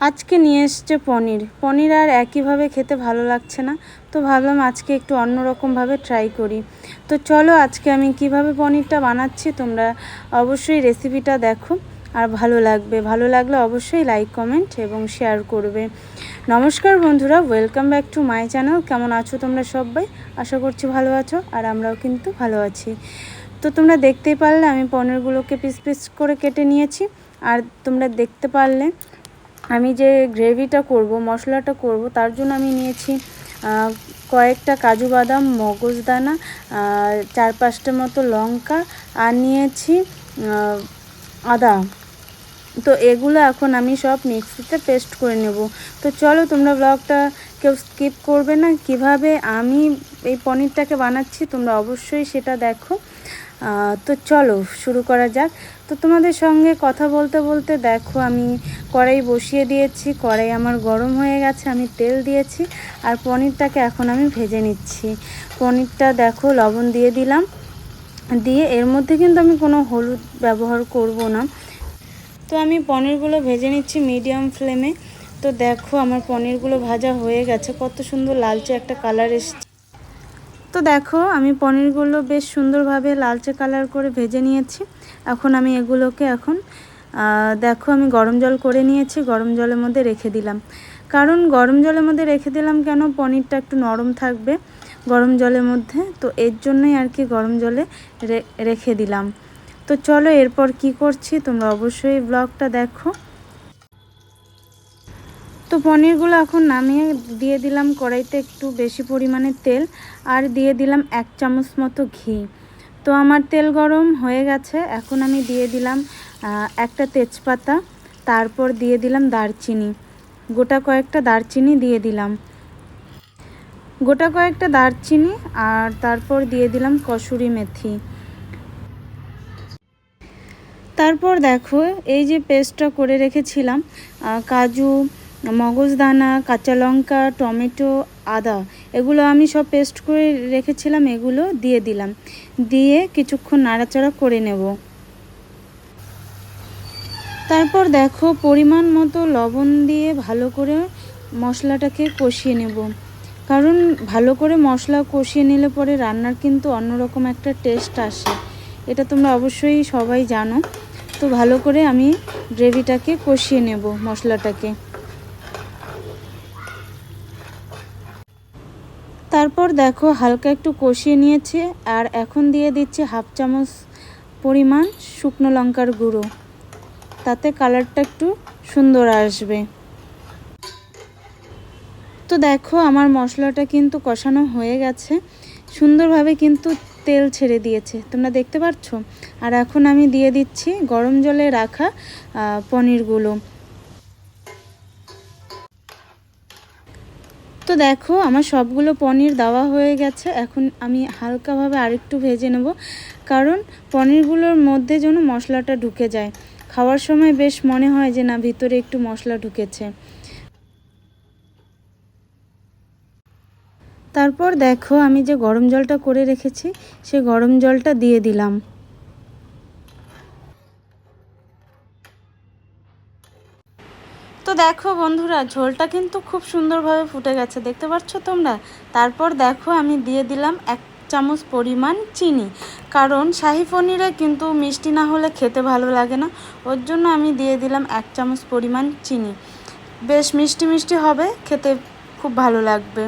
আজকে নিয়ে এসছে পনির। পনির আর একইভাবে খেতে ভালো লাগছে না, তো ভাবলাম আজকে একটু অন্যরকমভাবে ট্রাই করি। তো চলো আজকে আমি কীভাবে পনিরটা বানাচ্ছি, তোমরা অবশ্যই রেসিপিটা দেখো, আর ভালো লাগবে। ভালো লাগলে অবশ্যই লাইক কমেন্ট এবং শেয়ার করবে। নমস্কার বন্ধুরা welcome back to my channel কেমন আছো তোমরা সবাই? আশা করছি ভালো আছো, আর আমরাও কিন্তু ভালো আছি। তো তোমরা দেখতেই পারলে আমি পনিরগুলোকে পিস পিস করে কেটে নিয়েছি, আর তোমরা দেখতে পারলে আমি যে গ্রেভিটা করব, মশলাটা করব, তার জন্য আমি নিয়েছি কয়েকটা কাজু বাদাম মগজদানা চার পাঁচটা মতো লঙ্কা, আর নিয়েছি আদা। তো এগুলো এখন আমি সব মিক্সিতে পেস্ট করে নেব। তো চলো তোমরা ব্লগটা কেউ স্কিপ করবে না। কীভাবে আমি এই পনিরটাকে বানাচ্ছি, তোমরা অবশ্যই সেটা দেখো। তো চলো শুরু করা যাক। তো তোমাদের সঙ্গে কথা বলতে বলতে দেখো, আমি কড়াই বসিয়ে দিয়েছি, কড়াই আমার গরম হয়ে গেছে, আমি তেল দিয়েছি আর পনিরটাকে এখন আমি ভেজে নিচ্ছি। পনিরটা দেখো, লবণ দিয়ে দিলাম। দিয়ে এর মধ্যে কিন্তু আমি কোনো হলুদ ব্যবহার করব না। তো আমি পনিরগুলো ভেজে নিচ্ছি মিডিয়াম ফ্লেমে। তো দেখো, আমার পনিরগুলো ভাজা হয়ে গেছে, কত সুন্দর লালচে একটা কালার এসছে। তো দেখো, আমি পনিরগুলো বেশ সুন্দরভাবে লালচে কালার করে ভেজে নিয়েছি। এখন আমি এগুলোকে এখন দেখো আমি গরম জল করে নিয়েছি, গরম জলের মধ্যে রেখে দিলাম। কারণ গরম জলের মধ্যে রেখে দিলাম কেন? পনিরটা একটু নরম থাকবে গরম জলের মধ্যে, তো এর জন্যই আর কি গরম জলে রেখে দিলাম। তো চলো এরপর কি করছি? তোমরা অবশ্যই ব্লগটা দেখো। তো পনিরগুলো এখন নামিয়ে দিয়ে দিলাম কড়াইতে একটু বেশি পরিমাণে তেল আর দিয়ে দিলাম এক চামচ মতো ঘি। তো আমার তেল গরম হয়ে গেছে, এখন আমি দিয়ে দিলাম একটা তেজপাতা, তারপর দিয়ে দিলাম দারচিনি। গোটা কয়েকটা দারচিনি দিয়ে দিলাম। গোটা কয়েকটা দারচিনি আর তারপর দিয়ে দিলাম কসুরি মেথি। তারপর দেখো, এই যে পেস্টটা করে রেখেছিলাম কাজু মগজদানা কাঁচা লঙ্কা টমেটো, আদা, এগুলো আমি সব পেস্ট করে রেখেছিলাম, এগুলো দিয়ে দিলাম। দিয়ে কিছুক্ষণ নাড়াচাড়া করে নেব। তারপর দেখো, পরিমাণ মতো লবণ দিয়ে ভালো করে মশলাটাকে কষিয়ে নেব। কারণ ভালো করে মশলা কষিয়ে নিলে পরে রান্নার কিন্তু অন্যরকম একটা টেস্ট আসে। এটা তোমরা অবশ্যই সবাই জানো। তো ভালো করে আমি গ্রেভিটাকে কষিয়ে নেব মশলাটাকে। তারপর দেখো হালকা একটু কষিয়ে নিয়েছে, আর এখন দিয়ে দিচ্ছি হাফ চামচ পরিমাণ শুকনো লঙ্কার গুঁড়ো। তাতে কালারটা একটু সুন্দর আসবে। তো দেখো আমার মশলাটা কিন্তু কষানো হয়ে গেছে। সুন্দরভাবে কিন্তু তেল ছেড়ে দিয়েছে, তোমরা দেখতে পাচ্ছ আর এখন আমি দিয়ে দিচ্ছি গরম জলে রাখা পনিরগুলো। তো দেখো, আমার সবগুলো পনির দেওয়া হয়ে গেছে। এখন আমি হালকাভাবে আরেকটু ভেজে নেব, কারণ পনিরগুলোর মধ্যে যেন মশলাটা ঢুকে যায়। খাওয়ার সময় বেশ মনে হয় যে না, ভিতরে একটু মশলা ঢুকেছে। তারপর দেখো, আমি যে গরম জলটা করে রেখেছি সেই গরম জলটা দিয়ে দিলাম। দেখো বন্ধুরা, ঝোলটা কিন্তু খুব সুন্দরভাবে ফুটে গেছে, দেখতে পাচ্ছ তোমরা? তারপর দেখো আমি দিয়ে দিলাম এক চামচ পরিমাণ চিনি, কারণ শাহি পনিরে কিন্তু মিষ্টি না হলে খেতে ভালো লাগে না, ওর জন্য আমি দিয়ে দিলাম এক চামচ পরিমাণ চিনি। বেশ মিষ্টি মিষ্টি হবে, খেতে খুব ভালো লাগবে।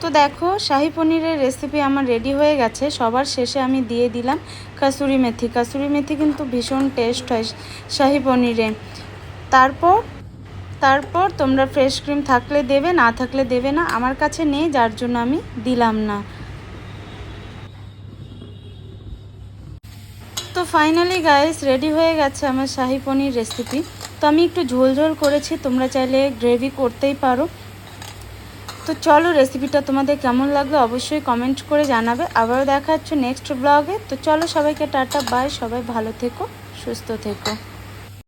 তো দেখো, শাহি পনিরের রেসিপি আমার রেডি হয়ে গেছে, সবার শেষে আমি দিয়ে দিলাম কাসুরি মেথি। কাসুরি মেথি কিন্তু ভীষণ টেস্ট হয় শাহি পনিরে। তারপর তারপর তোমরা ফ্রেশ ক্রিম থাকলে দেবে, না থাকলে দেবে না। আমার কাছে নেই, যার জন্য আমি দিলাম না। তো ফাইনালি গাইস রেডি হয়ে গেছে আমার শাহি পনির রেসিপি তো আমি একটু ঝোল ঝোল করেছি, তোমরা চাইলে গ্রেভি করতেই পারো। তো চলো রেসিপিটা তোমাদের কেমন লাগল অবশ্যই কমেন্ট করে জানাবে। আবারও দেখা হচ্ছে নেক্সট ব্লগে তো চলো সবাইকে টাটা বাই সবাই ভালো থেকো, সুস্থ থেকো।